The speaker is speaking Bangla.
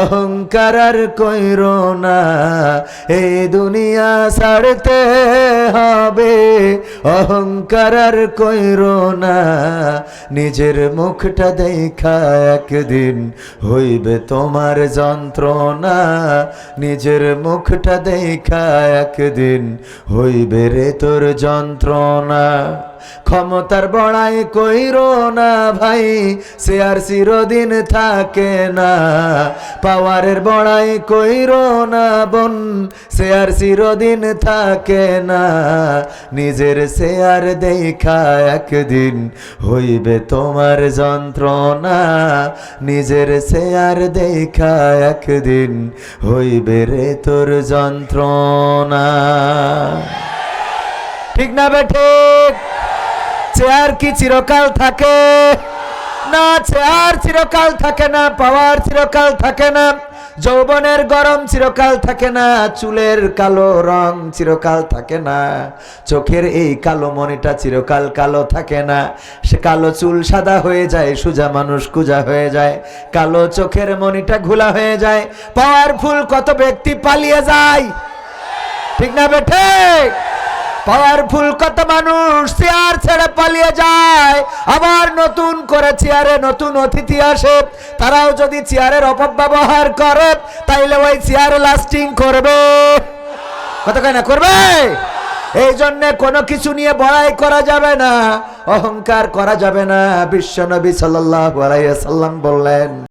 অহংকার আর কইর না, এই দুনিয়া ছাড়তে হবে। অহংকার আর কইর না, নিজের মুখটা দেখা একদিন হইবে তোমার যন্ত্রণা। নিজের মুখটা দেখা একদিন হইবে রে তোর যন্ত্রণা। ক্ষমতার বড়াই কইর না ভাই, সে আর চিরদিন থাকে না। পাওয়ারের বড়াই কইর না বোন, সে আর চিরদিন থাকে না। নিজের সে আর দেখা একদিন হইবে তোমার যন্ত্রণা। নিজের সে আর দেখা একদিন হইবে রে তোর যন্ত্রণা। ঠিক না বে ঠিক? চেয়ার কি চিরকাল থাকে? না, চেয়ার চিরকাল থাকে না, পাওয়ার চিরকাল থাকে না, যৌবনের গরম চিরকাল থাকে না, চুলের কালো রং চিরকাল থাকে না, চোখের এই কালো মনিটা চিরকাল কালো থাকে না, সে কালো চুল সাদা হয়ে যায়, সুজা মানুষ কুজা হয়ে যায়, কালো চোখের মনিটা ঘোলা হয়ে যায়, পাওয়ারফুল কত ব্যক্তি পালিয়ে যায়? ঠিক না বেঠে পাওয়ারফুল কত মানুষ চেয়ার ছেড়ে পালিয়ে যায়। আবার নতুন করে চেয়ারে নতুন অতিথি আসে। তারাও যদি চেয়ারের অপব্যবহার করে, তাইলে ওই চেয়ার লাস্টিং করবে। কত না, করবে? এই জন্যে কোনো কিছু নিয়ে বড়াই করা যাবে না, অহংকার করা যাবে না বিশ্ব নবী সাল্লাল্লাহু সাল্লাম বললেন।